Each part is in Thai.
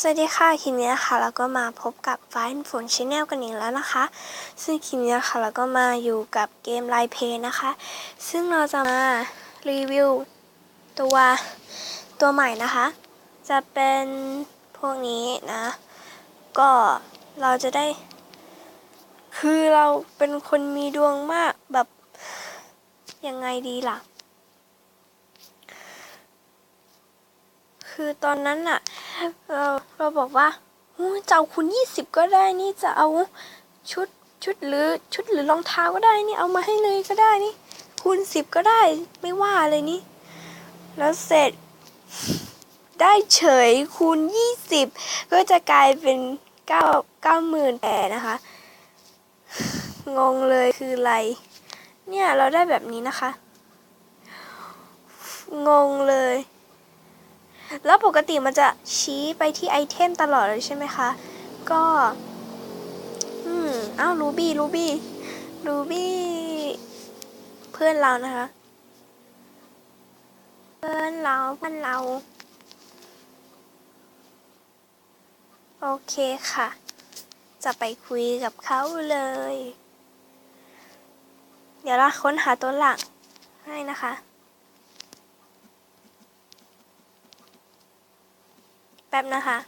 สวัสดีค่ะคลิปนี้นะคะเราก็มาพบกับฟ้าฝนชแนลกันอีกแล้วนะคะ ซึ่งคลิปนี้นะคะเราก็มาอยู่กับเกมไลเพย์นะคะ ซึ่งเราจะมารีวิวตัวตัวใหม่นะคะ จะเป็นพวกนี้นะ ก็เราจะได้ คือเราเป็นคนมีดวงมากแบบยังไงดีล่ะ คือตอนนั้นอะ เราเราบอกว่าอู้จะเอาคุณยี่สิบก็ได้นี่จะเอาชุดชุดหรือชุดหรือรองเท้าก็ได้นี่เอามาให้เลยก็ได้นี่ คูณสิบก็ได้ไม่ว่าเลยนี่ แล้วเสร็จได้เฉยคูณยี่สิบก็จะกลายเป็นเก้าเก้าหมื่นแปดนะคะ งงเลยคืออะไร เนี่ยเราได้แบบนี้นะคะ งงเลย แล้วปกติมันจะชี้ไปที่ไอเทมตลอดเลยใช่ไหมคะ ก็ อืมอ้าวรูบี้รูบี้รูบี้เพื่อนเรานะคะ เพื่อนเราเพื่อนเรา โอเคค่ะ จะไปคุยกับเขาเลย เดี๋ยวเราค้นหาตัวหลักให้นะคะ แป๊บนะคะ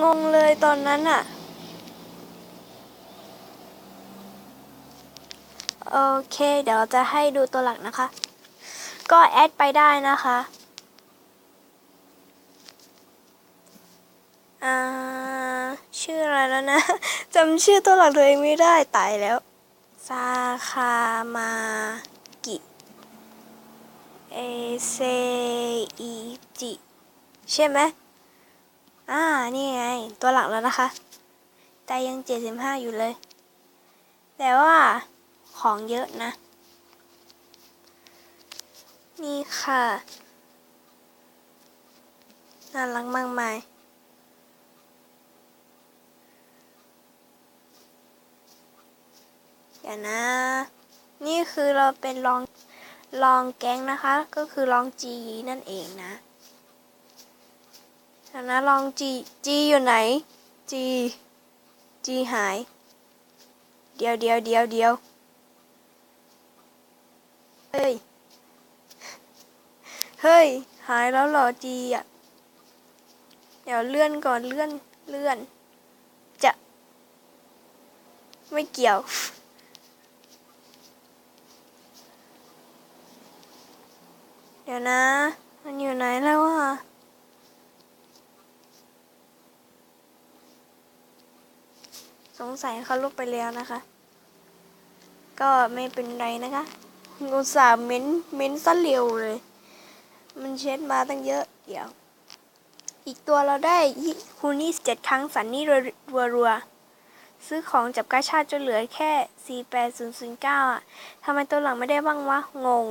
งงเลยตอนนั้นอะโอเค เดี๋ยวจะให้ดูตัวหลักนะคะ ก็แอดไปได้นะคะอ่าชื่ออะไรแล้วนะจำชื่อตัวหลักตัวเองไม่ได้ตายแล้วซาคามากิเอเซอิจิ ใช่ไหม อ่า นี่ไง ตัวหลักแล้วนะคะ แต่ยังเจ็ดสิบห้าอยู่เลย แต่ว่าของเยอะนะ นี่ค่ะ น่ารักมากมายเดี๋ยวนะ นี่คือเราเป็นลองลองแก๊งนะคะ ก็คือลองจีนั่นเองนะ ธนะลองจีจีอยู่ไหนจีจีหาย เดียวเดียวเดียวเดียวเฮ้ย เฮ้ย หายแล้วหรอจีอะ เดี๋ยวเลื่อนก่อนเลื่อนเลื่อน จะ ไม่เกี่ยวเดี๋ยวนะ มันอยู่ไหนแล้วอะ งสัยเขาลุกไปแล้วนะคะ ก็ไม่เป็นไรนะคะอุตส่าห์เม้นเม้นซะเร็วเลย มันเช็ดมาตั้งเยอะเดี๋ยว อีกตัวเราได้คูณยี่สิบเจ็ดครั้งสันนี่รัวรัวซื้อของจับกาชาติจนเหลือแค่สี่แปดศูนย์เก้าอะ ทำไมตัวหลังไม่ได้บ้างวะ งง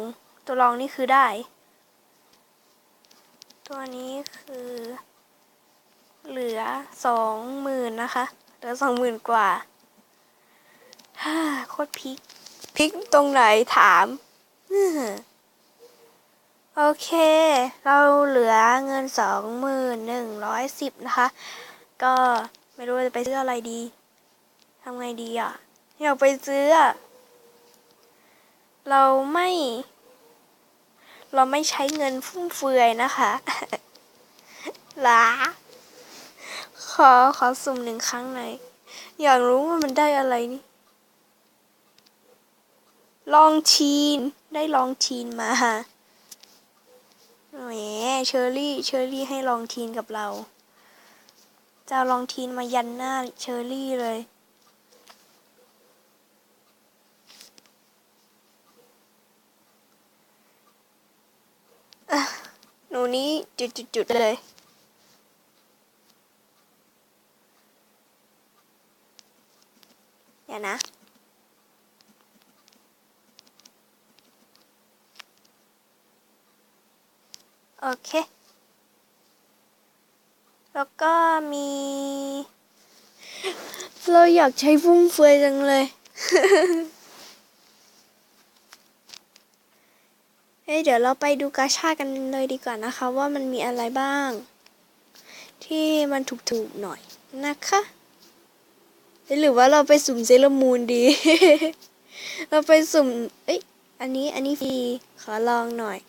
ตัวรองนี่คือได้ ตัวนี้คือ เหลือสองหมื่นนะคะ เหลือสองหมื่นกว่าฮ่าโคตรพิกพิกตรงไหนถามโอเค เราเหลือเงินสองหมื่นหนึ่งร้อยสิบนะคะ ก็ไม่รู้จะไปซื้ออะไรดีทำไงดีอะอยากไปซื้อ เราไม่ เราไม่ใช้เงินฟุ่มเฟือยนะคะ หลา อขอสุ่มหนึ่งครั้งหน่อยอยากรู้ว่ามันได้อะไรนี่ ลองชีน ได้ลองชีนมาแหมเชอรี่ เชอรี่ให้ลองทีนกับเรา จะลองทีนมายันหน้าเชอรี่เลย หนูนี้จุดๆเลย เดี๋ยวนะ โอเค แล้วก็มี เราอยากใช้ฟุ่มเฟือยจังเลย เฮ้ยเดี๋ยวเราไปดูกาชาดกันเลยดีกว่านะคะ ว่ามันมีอะไรบ้าง ที่มันถูกๆหน่อยนะคะเอ้ย หรือว่าเราไปสุ่มเซเลอรามูนดี เราไปสุ่ม เอ้ย อันนี้ อันนี้ฟรี ขอลองหน่อย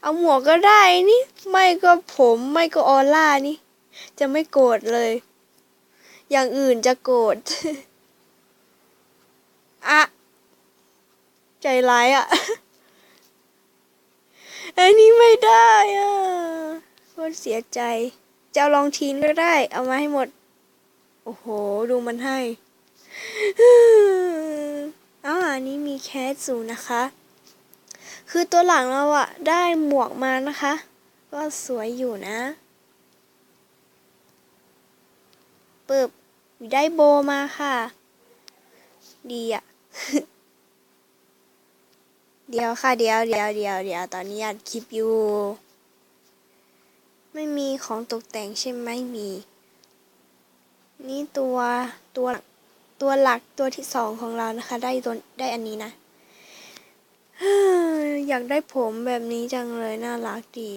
เอาหมวกก็ได้นี่ ไม่ก็ผมไม่ก็ออร่านี่ จะไม่โกรธเลย อย่างอื่นจะโกรธ อะใจร้ายอะอันนี้ไม่ได้อะโคตรเสียใจ จะลองทีนก็ได้ เอามาให้หมด โอ้โห ดูมันให้อ้าอันนี้มีแคสสูนะคะ คือตัวหลังเราอะได้หมวกมานะคะ ก็สวยอยู่นะปึบได้โบมาค่ะ ดีอะเดี๋ยวค่ะเดี๋ยวเดี๋ยวเดี๋ยวเดี๋ยวตอนนี้อัดคลิปอยู่ ไม่มีของตกแต่งใช่ไหมมี นี่ตัวตัวตัวหลักตัวที่สองของเรานะคะ ได้ตัวได้อันนี้นะอยากได้ผมแบบนี้จังเลย น่ารักดี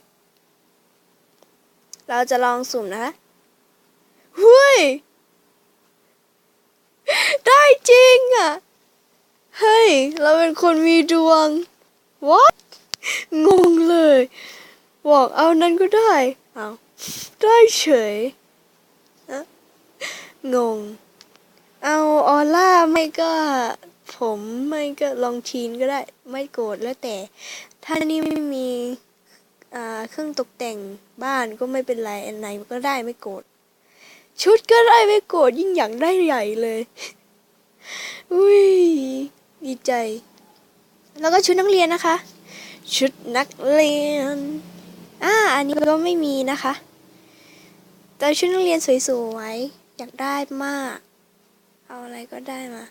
เราจะลองสุ่มนะคะเฮ้ยได้จริงอะ เฮ้ย เราเป็นคนมีดวง what งงเลย บอกเอานั้นก็ได้ เอา ได้เฉย งง เอาออร่าไม่ก็ผมไม่ก็ลองทีนก็ได้ ไม่โกรธแล้วแต่ ถ้านี่ไม่มีเครื่องตกแต่งบ้านก็ไม่เป็นไรอันไหนก็ได้ไม่โกรธชุดก็ได้ไม่โกรธยิ่งอยากได้ใหญ่เลยอุ้ยดีใจ แล้วก็ชุดนักเรียนนะคะ ชุดนักเรียนอ่าอันนี้ก็ไม่มีนะคะ แต่ชุดนักเรียนสวยๆ อยากได้มาก เอาอะไรก็ได้มา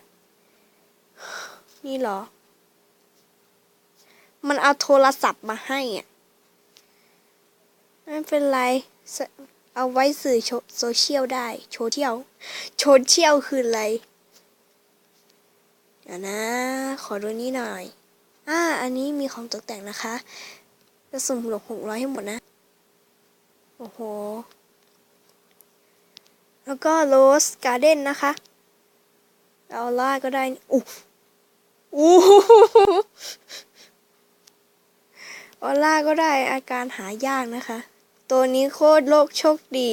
นี่เหรอ มันเอาโทรศัพท์มาให้อะ ไม่เป็นไร เอาไว้สื่อโซเชียลได้ โชเที่ยว โชเที่ยวคืออะไร เดี๋ยวนะ ขอดูนี้หน่อย อ่า อันนี้มีของตกแต่งนะคะ จะสุ่มหลกหกร้อยให้หมดนะ โอ้โห แล้วก็โรสการ์เด้นนะคะเอาล่าก็ได้อู้อู้ออล่าก็ได้อาการหายากนะคะ ตัวนี้โคตรโลกโชคดี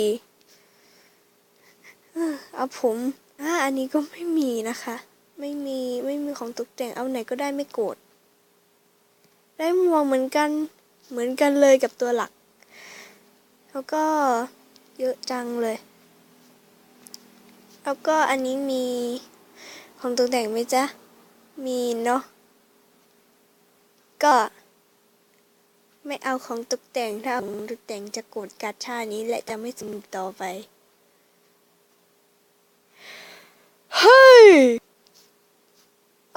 เอาผมอ่าอันนี้ก็ไม่มีนะคะ ไม่มีไม่มีของตกแต่งเอาไหนก็ได้ไม่โกรธได้มวกเหมือนกันเหมือนกันเลยกับตัวหลัก แล้วก็เยอะจังเลย แล้วก็อันนี้มีของตกแต่งไหมจ๊ะ มีเนาะ ก็ไม่เอาของตกแต่งถ้าเอาของตกแต่งจะโกรธกาชานี้และจะไม่สนุกต่อไป เฮ้ย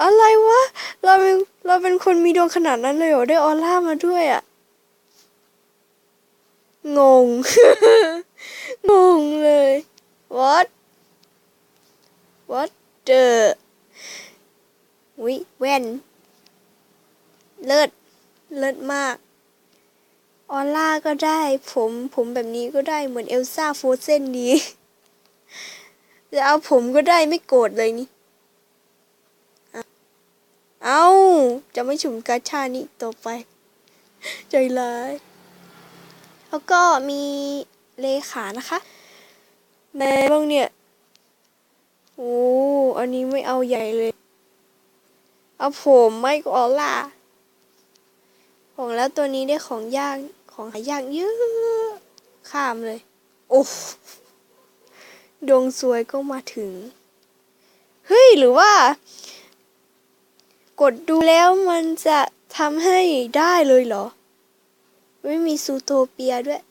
อะไรวะ เราเป็นเราเป็นคนมีดวงขนาดนั้นเลยเหรอ ได้ออร่ามาด้วยอะงงงงเลย what what the วิแว่ น เลิศ เลิศมาก ออร่าก็ได้ ผมผมแบบนี้ก็ได้เหมือนเอลซ่าโฟเซนดี จะเอาผมก็ได้ไม่โกรธเลยนี่ เอาจะไม่ฉุมกาชานี้ต่อไป ใจร้าย แล้วก็มีเลขานะคะแม่บ้างเนี่ย โอ้ อันนี้ไม่เอาใหญ่เลย เอาผมไม่ก็ออล่าของแล้วตัวนี้ได้ของยากของหายากเยอะ ข้ามเลย โอ้ดวงสวยก็มาถึง เฮ้ย หรือว่า กดดูแล้วมันจะทำให้ได้เลยเหรอ ไม่มีซูโทเปียด้วย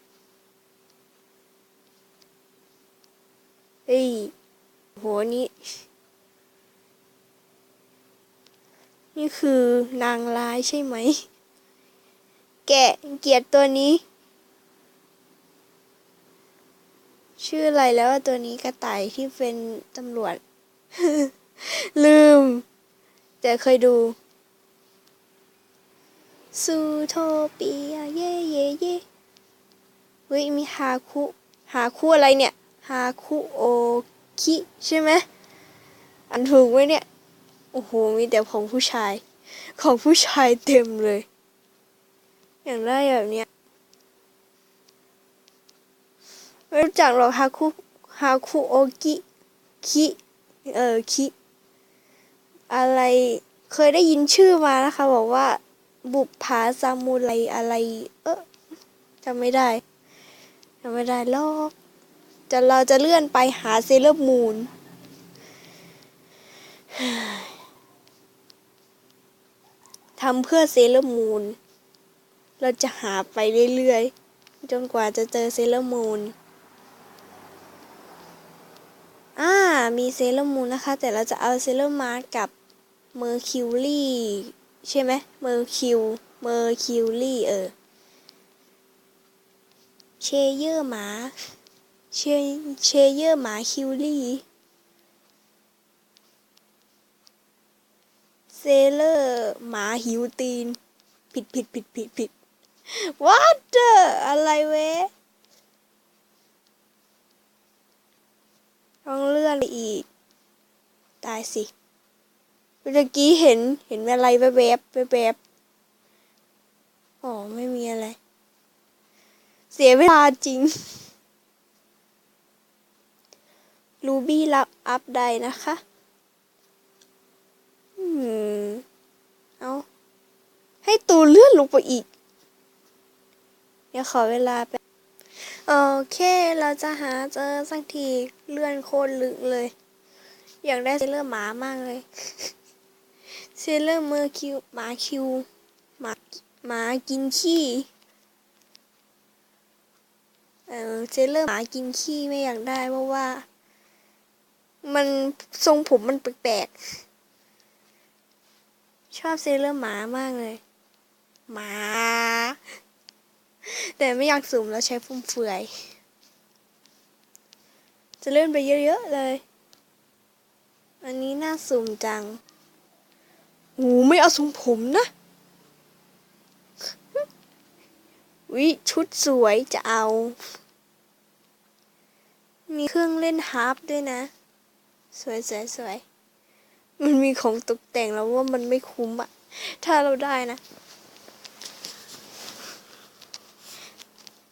เฮ้ยโหนี่ นี่คือนางร้ายใช่ไหม แกะเกียดตัวนี้ ชื่ออะไรแล้วอะตัวนี้กระต่ายที่เป็นตำรวจ ลืม แต่เคยดูซูโทเปียเย่เย่เย่เฮ้ยมีฮาคุฮาคุอะไรเนี่ย ฮาคุโอคิ ใช่ไหม อันถูกไหมเนี่ย โอ้โห มีแต่ของผู้ชาย ของผู้ชายเต็มเลย อย่างได้แบบเนี้ย ไม่รู้จักหรอกฮาคุฮาคุโอกิคิเออคิ อะไรเคยได้ยินชื่อมานะคะ บอกว่า บุปผาซามูไรอะไร เออจำไม่ได้จำไม่ได้หรอกจะเราจะเลื่อนไปหาเซเลอร์มูน ทำเพื่อเซเลอร์มูน เราจะหาไปเรื่อยๆ จนกว่าจะเจอเซเลอร์มูนอ่า มีเซเลอร์มูนนะคะ แต่เราจะเอาเซเลอร์มาร์กับเมอร์คิวรี่ใช่ไหมเมอร์คิว เมอร์คิวรี่เออ เชเยอร์หมา เชเชเยอร์หมาคิวรี่ เซเลอร์หมาหิวตีน ผิดผิดผิดผิดผิด what the อะไรเว้ยต้องเลื่อนไปอีก ตายสิเมื่อกี้เห็นเห็นอะไรแวบๆแวบอ๋อ ไม่มีอะไร เสียเวลาจริงรูบี้รับอัพได้นะคะ เอาให้ตูเลื่อนลงไปอีก เดี๋ยวขอเวลาไปบโอเค เราจะหาเจอสักทีเลื่อนโคตรลึกเลย อยากได้เซเลอร์หมามากเลย เซเลอร์เมอร์คิวหมาคิวหมาหมากินขี้เออเซเลอร์หมากินขี้ไม่อยากได้เพราะว่า มันทรงผมมันแปลกๆ ชอบเซเลอร์หมามากเลย หมา แต่ไม่อยากสุ่มแล้วใช้ฟุ่มเฟือย จะเล่นไปเยอะๆเลย อันนี้น่าสุ่มจังโอ้ไม่เอาทรงผมนะ วิชุดสวยจะเอา มีเครื่องเล่นฮาร์ปด้วยนะ สวยสวยสวย มันมีของตกแต่งแล้วว่ามันไม่คุ้มอะถ้าเราได้นะ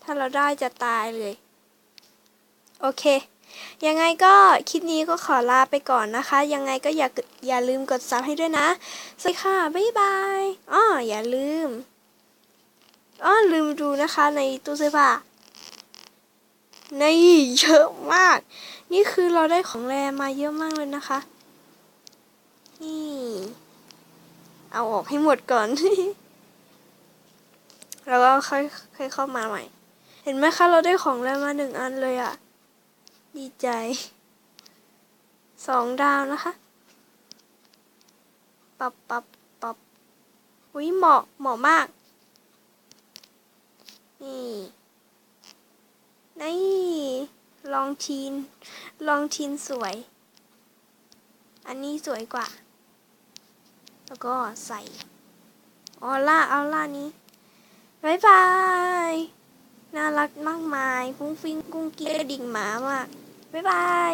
ถ้าเราได้จะตายเลย โอเค ยังไงก็คลิปนี้ก็ขอลาไปก่อนนะคะ ยังไงก็อย่าอย่าลืมกดซับให้ด้วยนะสวัสดีค่ะ บ๊ายบายอ้ออย่าลืมอ้อลืมดูนะคะในตู้เสื้อผ้าในเยอะมาก นี่คือเราได้ของแรมาเยอะมากเลยนะคะ นี่ เอาออกให้หมดก่อน แล้วก็ค่อยค่อยเข้ามาใหม่ เห็นไหมคะเราได้ของแรมาหนึ่งอันเลยอะ ดีใจ สองดาวนะคะ ปับปับปับอุ้ยเหมาะเหมาะมาก นี่ นี่ลองทีน ลองทีนสวย อันนี้สวยกว่า แล้วก็ใส่ออล่าออล่านี้บายบาย น่ารักมากมายฟุ้งฟิ้งกุ้งกิ้งกระดิ่งหมามากบายบาย